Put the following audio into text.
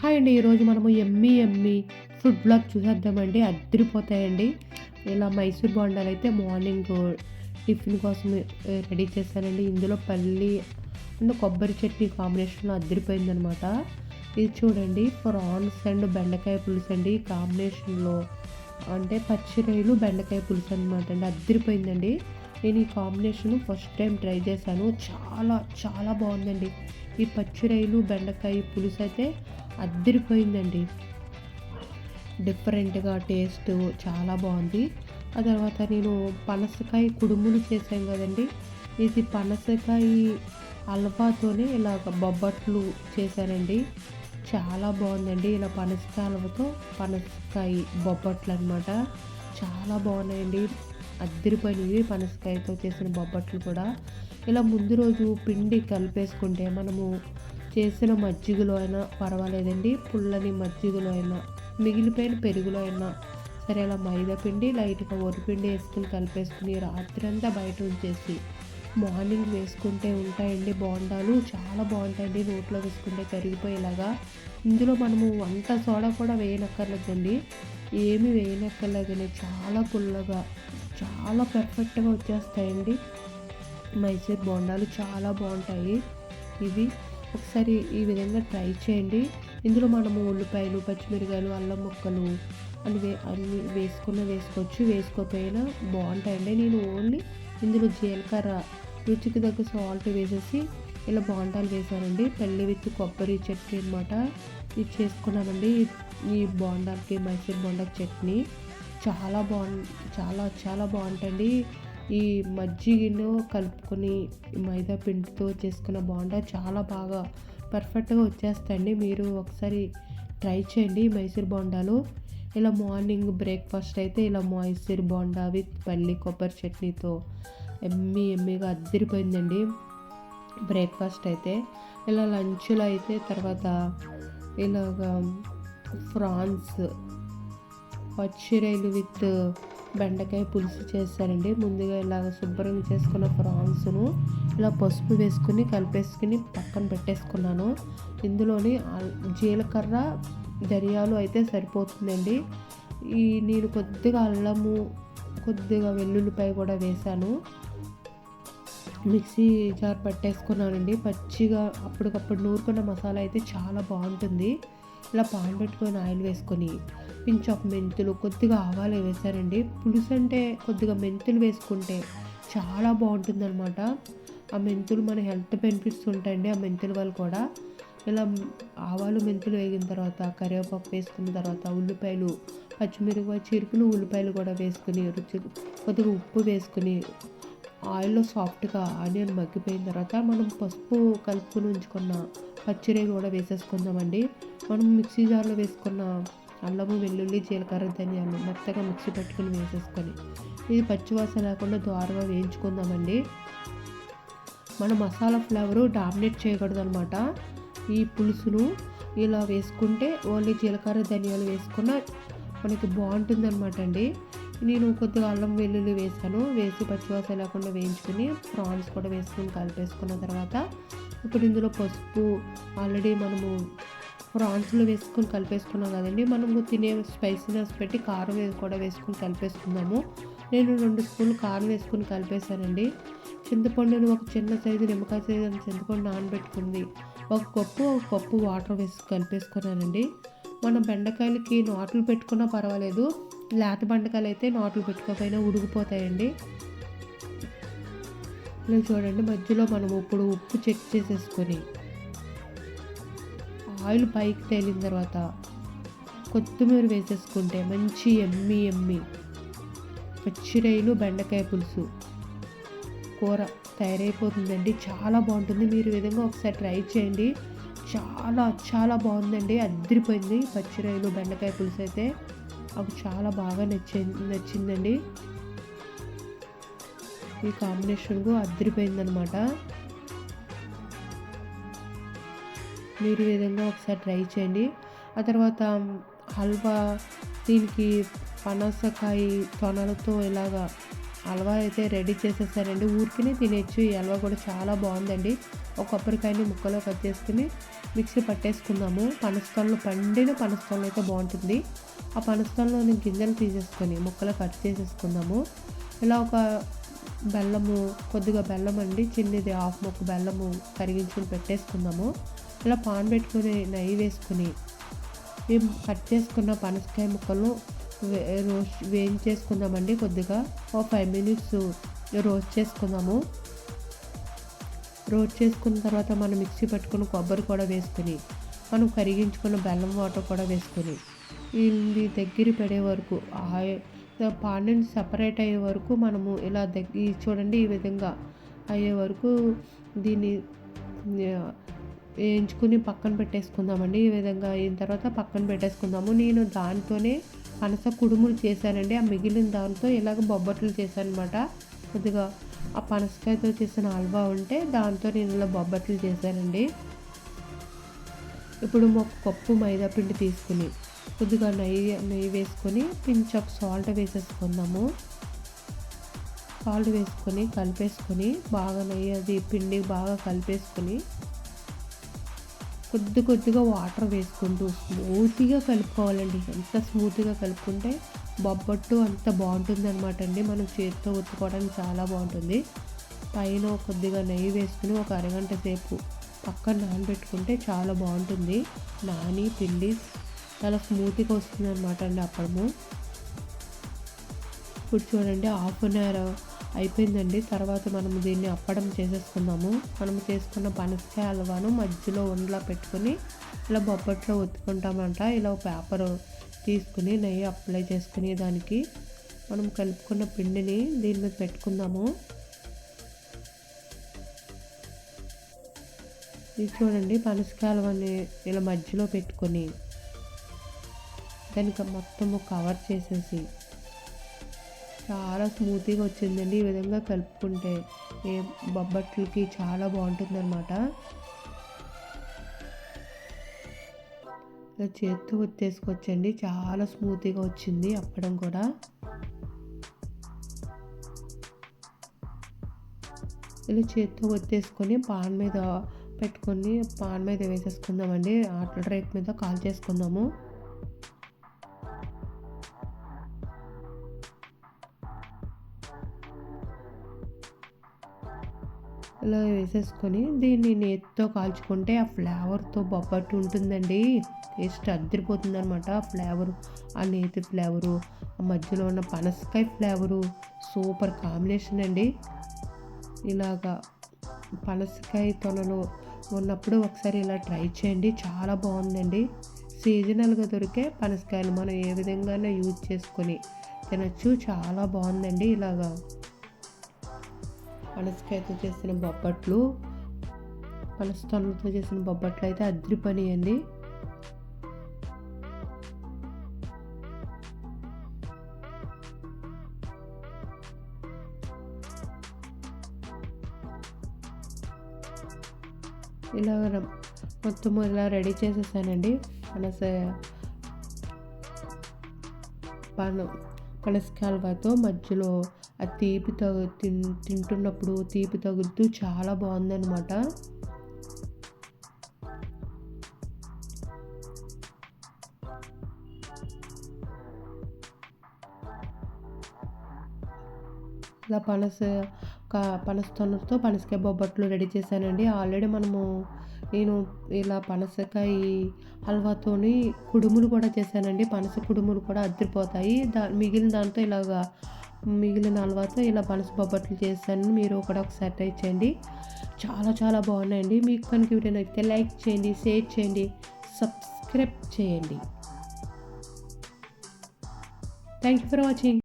Hi అండి ఈరోజు మనము ఎమ్మి ఎమ్మి ఫుడ్ బ్లాగ్ చూసేద్దామండి. అద్దరిపోతాయండి ఇలా మైసూర్ బొండాలు అయితే మార్నింగ్ టిఫిన్ కోసం రెడీ చేశానండి. ఇందులో పల్లి అండ్ కొబ్బరి చట్నీ కాంబినేషన్లో అద్దరిపోయిందనమాట ఇది చూడండి ప్రాన్స్ అండ్ బెండకాయ పులుసు అండి. కాంబినేషన్లో అంటే పచ్చి రొయ్యలు బెండకాయ పులుసు అనమాట అండి. అద్దరిపోయిందండి నేను ఈ కాంబినేషన్ ఫస్ట్ టైం ట్రై చేశాను. చాలా చాలా బాగుందండి. ఈ పచ్చి రొయ్యలు బెండకాయ పులుసు అయితే అద్దరిపోయిందండి డిఫరెంట్గా టేస్ట్ చాలా బాగుంది. ఆ తర్వాత నేను పనసకాయ కుడుములు చేశాను కదండి. ఇది పనసకాయ అల్వాతోనే ఇలా బొబ్బట్లు చేశానండి చాలా బాగుందండి ఇలా పనసకాయ హల్వతో పనసకాయ బొబ్బట్లు అనమాట చాలా బాగున్నాయండి. అద్దరిపోయినవి పనసకాయతో చేసిన బొబ్బట్లు కూడా. ఇలా ముందు రోజు పిండి కలిపేసుకుంటే మనము చేసిన మజ్జిగలో అయినా పర్వాలేదండి. పుల్లని మజ్జిగలో అయినా మిగిలిపోయిన పెరుగులో అయినా సరే అలా మైదా పిండి లైట్గా వరిపిండి వేసుకుని కలిపేసుకుని రాత్రి అంతా బయట ఉంచేసి మార్నింగ్ వేసుకుంటే ఉంటాయండి బోండాలు. చాలా బాగుంటాయండి నోట్లో వేసుకుంటే కరిగిపోయేలాగా. ఇందులో మనము వంట సోడా కూడా వేయనక్కర్లేదండి. ఏమి వేయనక్కర్లేదండి. చాలా పుల్లగా చాలా పర్ఫెక్ట్గా వచ్చేస్తాయండి. మైసూర్ బోండాలు చాలా బాగుంటాయి. ఇవి ఒకసారి ఈ విధంగా ట్రై చేయండి. ఇందులో మనము ఉల్లిపాయలు పచ్చిమిరకాయలు అల్లం ముక్కలు అని వే అన్ని వేసుకున్న వేసుకోవచ్చు. వేసుకోకపోయినా బాగుంటాయండి. నేను ఓన్లీ ఇందులో జీలకర్ర రుచికి తగ్గ సాల్ట్ వేసేసి ఇలా బోండాలు వేశానండి. పెళ్ళి విత్ కొబ్బరి చట్నీ అనమాట ఇది చేసుకున్నానండి. ఈ బోండాలకి మైసూర్ బోండా చట్నీ. చాలా బాగు చాలా చాలా బాగుంటుంది ఈ మజ్జిగను కలుపుకొని మైదా పిండితో చేసుకున్న బోండా చాలా బాగా పర్ఫెక్ట్గా వచ్చేస్తాయండి మీరు ఒకసారి ట్రై చేయండి మైసూర్ బోండాలు. ఇలా మార్నింగ్ బ్రేక్ఫాస్ట్ అయితే ఇలా మైసూర్ బోండా విత్ పల్లి కొబ్బరి చట్నీతో ఎమ్మి ఎమ్మిగా అద్దరిపోయిందండి బ్రేక్ఫాస్ట్ అయితే. ఇలా లంచ్లో అయితే తర్వాత ఇలాగ ఫ్రాన్స్ పచ్చిరైలు విత్ బెండకాయ పులుసు చేస్తానండి ముందుగా ఇలాగ శుభ్రం చేసుకున్న ప్రాన్స్ను ఇలా పసుపు వేసుకుని కలిపేసుకుని పక్కన పెట్టేసుకున్నాను. ఇందులోని జీలకర్ర ధనియాలు అయితే సరిపోతుందండి. ఈ నేను కొద్దిగా అల్లము కొద్దిగా వెల్లుల్లిపాయ కూడా వేశాను. మిక్సీ జార్ పట్టేసుకున్నానండి. పచ్చిగా అప్పటికప్పుడు నూరుకున్న మసాలా అయితే చాలా బాగుంటుంది. ఇలా పాన్ పెట్టుకొని ఆయిల్ వేసుకొని పించాక్ మెంతులు కొద్దిగా ఆవాలు వేసారండి. పులుసు అంటే కొద్దిగా మెంతులు వేసుకుంటే చాలా బాగుంటుంది అనమాట ఆ మెంతులు మన హెల్త్ బెనిఫిట్స్ ఉంటాయండి ఆ మెంతుల వల్ల కూడా. ఇలా ఆవాలు మెంతులు వేగిన తర్వాత కరివేపాకు వేసుకున్న తర్వాత ఉల్లిపాయలు పచ్చిమిరపకాయ చిరుకులు ఉల్లిపాయలు కూడా వేసుకుని రుచి కొద్దిగా ఉప్పు వేసుకుని ఆయిల్లో సాఫ్ట్గా ఆనియన్ మగ్గిపోయిన తర్వాత మనం పసుపు కలుపుకుని ఉంచుకున్న పచ్చిరే కూడా వేసేసుకుందామండి. మనం మిక్సీ జార్లో వేసుకున్న అల్లము వెల్లుల్లి జీలకర్ర ధనియాలు మెత్తగా మిక్సీ పెట్టుకుని వేసేసుకొని ఇది పచ్చివాసన లేకుండా ద్వారగా వేయించుకుందామండి. మన మసాలా ఫ్లేవరు డామినేట్ చేయకూడదు అనమాట ఈ పులుసును ఇలా వేసుకుంటే ఓన్లీ జీలకర్ర ధనియాలు వేసుకున్న మనకి బాగుంటుంది అనమాట అండి. నేను కొద్దిగా అల్లం వెల్లుల్లి వేసాను వేసి పచ్చివాసన లేకుండా వేయించుకుని ప్రాన్స్ కూడా వేసుకుని కలిపేసుకున్న తర్వాత ఇప్పుడు ఇందులో పసుపు ఆల్రెడీ మనము ప్రాన్స్లో వేసుకొని కలిపేసుకున్నాం కదండి. మనము తినే స్పైసీనెస్ పెట్టి కారం కూడా వేసుకొని కలిపేసుకుందాము నేను రెండు స్పూన్లు కారం వేసుకొని కలిపేశానండి. చింతపండుని ఒక చిన్న సైజు నిమ్మకాయ సైజు చింతపండు నానబెట్టుకుంది. ఒక కప్పు ఒక కప్పు వాటర్ వేసి కలిపేసుకున్నానండి. మనం బెండకాయలకి నాట్లు పెట్టుకున్నా పర్వాలేదు. లేత బెండకాయలు అయితే నాట్లు పెట్టుకోకపోయినా ఉడికిపోతాయండి. ఇలా చూడండి మధ్యలో మనం ఇప్పుడు ఉప్పు చెక్ చేసేసుకొని ఆయిల్ పైకి తేలిన తర్వాత కొత్తిమీర వేసేసుకుంటే మంచి ఎమ్మి ఎమ్మి పచ్చిరైలు బెండకాయ పులుసు కూర తయారైపోతుందండి. చాలా బాగుంటుంది. మీరు విధంగా ఒకసారి ట్రై చేయండి. చాలా చాలా బాగుందండి. అద్దరిపోయింది పచ్చిరైలు బెండకాయ పులుసు అయితే నాకు చాలా బాగా నచ్చి నచ్చిందండి. ఈ కాంబినేషన్కు అద్దరిపోయిందనమాట మీరు ఈ విధంగా ఒకసారి ట్రై చేయండి. ఆ తర్వాత హల్వా దీనికి పనసకాయ తొనలతో ఇలాగా హల్వా అయితే రెడీ చేసేసారండి. ఊరికినే తినేచ్చు. ఈ హల్వా కూడా చాలా బాగుందండి. ఒక కొబ్బరికాయని ముక్కలో కట్ చేసుకుని మిక్సీ పట్టేసుకుందాము. పనస్తోళ్ళు పండిన పనస్తోళ్ళు అయితే బాగుంటుంది. ఆ పనస్తోల్లోని గింజలు తీసేసుకొని ముక్కలు కట్ చేసేసుకుందాము. ఇలా ఒక బెల్లము కొద్దిగా బెల్లం అండి చిన్నది హాఫ్ ముక్క బెల్లము కరిగించుకుని పెట్టేసుకుందాము. ఇలా పాన్ పెట్టుకుని నెయ్యి వేసుకుని మేము కట్ చేసుకున్న పనసకాయ ముక్కలు రోస్ట్ వేయించేసుకుందామండి కొద్దిగా. ఒక ఫైవ్ మినిట్స్ రోస్ట్ చేసుకుందాము. రోస్ట్ చేసుకున్న తర్వాత మనం మిక్సీ పెట్టుకున్న కొబ్బరి కూడా వేసుకుని మనం కరిగించుకున్న బెల్లం వాటర్ కూడా వేసుకుని ఇది దగ్గర పడే వరకు పాన్ నుంచి సపరేట్ అయ్యే వరకు మనము ఇలా దగ్గర చూడండి ఈ విధంగా అయ్యే వరకు దీన్ని వేయించుకుని పక్కన పెట్టేసుకుందామండి. ఈ విధంగా అయిన తర్వాత పక్కన పెట్టేసుకుందాము. నేను దాంతోనే పనస కుడుములు చేశానండి. ఆ మిగిలిన దాంతో ఇలాగ బొబ్బట్లు చేశాను అనమాట కొద్దిగా ఆ పనసకాయతో చేసిన హల్వా ఉంటే దాంతో నేను ఇలా బొబ్బట్లు చేశానండి. ఇప్పుడు ఒక కప్పు మైదా పిండి తీసుకుని కొద్దిగా నెయ్యి నెయ్యి వేసుకొని పించ్ సాల్ట్ వేసేసుకుందాము. సాల్ట్ వేసుకొని కలిపేసుకొని బాగా నెయ్యి అది పిండి బాగా కలిపేసుకొని కొద్ది కొద్దిగా వాటర్ వేసుకుంటూ స్మూత్గా కలుపుకోవాలండి. ఎంత స్మూత్గా కలుపుకుంటే బొబ్బట్టు అంత బాగుంటుంది అనమాట అండి. మనం చేతితో ఒత్తుకోవడానికి చాలా బాగుంటుంది. పైన కొద్దిగా నెయ్యి వేసుకుని ఒక అరగంట సేపు పక్కన నానబెట్టుకుంటే చాలా బాగుంటుంది. నాని పిండి చాలా స్మూత్గా వస్తుంది అనమాట అండి అప్పడము ఇప్పుడు చూడండి హాఫ్ అన్ అవర్ అయిపోయిందండి. తర్వాత మనం దీన్ని అప్పడం చేసేసుకుందాము. మనం చేసుకున్న పనసకాయ హల్వాను మధ్యలో ఉండలా పెట్టుకొని ఇలా బొప్పట్లో ఒత్తుకుంటామంట. ఇలా పేపర్ తీసుకుని నెయ్యి అప్లై చేసుకుని దానికి మనం కలుపుకున్న పిండిని దీని మీద పెట్టుకుందాము. ఇది చూడండి పనసకాయలు ఇలా మధ్యలో పెట్టుకొని దానికి మొత్తము కవర్ చేసేసి చాలా స్మూత్గా వచ్చిందండి. ఈ విధంగా కలుపుకుంటే ఏ బొబ్బట్లకి చాలా బాగుంటుందన్నమాట. ఇలా చేత్తో ఒత్తేసుకొచ్చండి చాలా స్మూత్గా వచ్చింది అప్పడం కూడా. ఇలా చేత్తో ఒత్తేసుకొని పాన్ మీద పెట్టుకొని పాన్ మీద వేసేసుకుందామండి. ఆటల రేపు మీద కాల్ చేసుకుందాము. ఇలా వేసేసుకొని దీన్ని నేతితో కాల్చుకుంటే ఆ ఫ్లేవర్తో బొబ్బట్టు ఉంటుందండి. టేస్ట్ అద్దరిపోతుంది అనమాట ఆ ఫ్లేవరు ఆ నేతి ఫ్లేవరు ఆ మధ్యలో ఉన్న పనసకాయ ఫ్లేవరు సూపర్ కాంబినేషన్ అండి. ఇలాగా పనసకాయ తొనలు ఉన్నప్పుడు ఒకసారి ఇలా ట్రై చేయండి. చాలా బాగుందండి. సీజనల్గా దొరికే పనసకాయలు మనం ఏ విధంగానే యూజ్ చేసుకొని తినచ్చు. చాలా బాగుందండి ఇలాగా. పనసకాయతో చేసిన బొబ్బట్లు పనసతొనలతో చేసిన బొబ్బట్లు అయితే అద్రి పని అండి ఇలా మొత్తం ఇలా రెడీ చేసేసానండి. పనస పన పనసకాయలతో మధ్యలో ఆ తీపి తగు తింటున్నప్పుడు తీపి తగులుతూ చాలా బాగుందనమాట ఇలా పనస పనస పనసతొనతో పనసకాయ బొబ్బట్లు రెడీ చేశానండి. ఆల్రెడీ మనము నేను ఇలా పనసకాయ హల్వాతోని కుడుములు కూడా చేశానండి. పనస కుడుములు కూడా అద్దరిపోతాయి. దా మిగిలిన దాంతో ఇలాగా మిగిలిన హల్వాతో ఇలా పనస బొబ్బట్లు చేశాను. మీరు కూడా ఒకసారి ట్రై చేయండి. చాలా చాలా బాగున్నాయండి. మీకు కనుక వీడియో నచ్చితే లైక్ చేయండి షేర్ చేయండి సబ్స్క్రైబ్ చేయండి. Thank you for watching.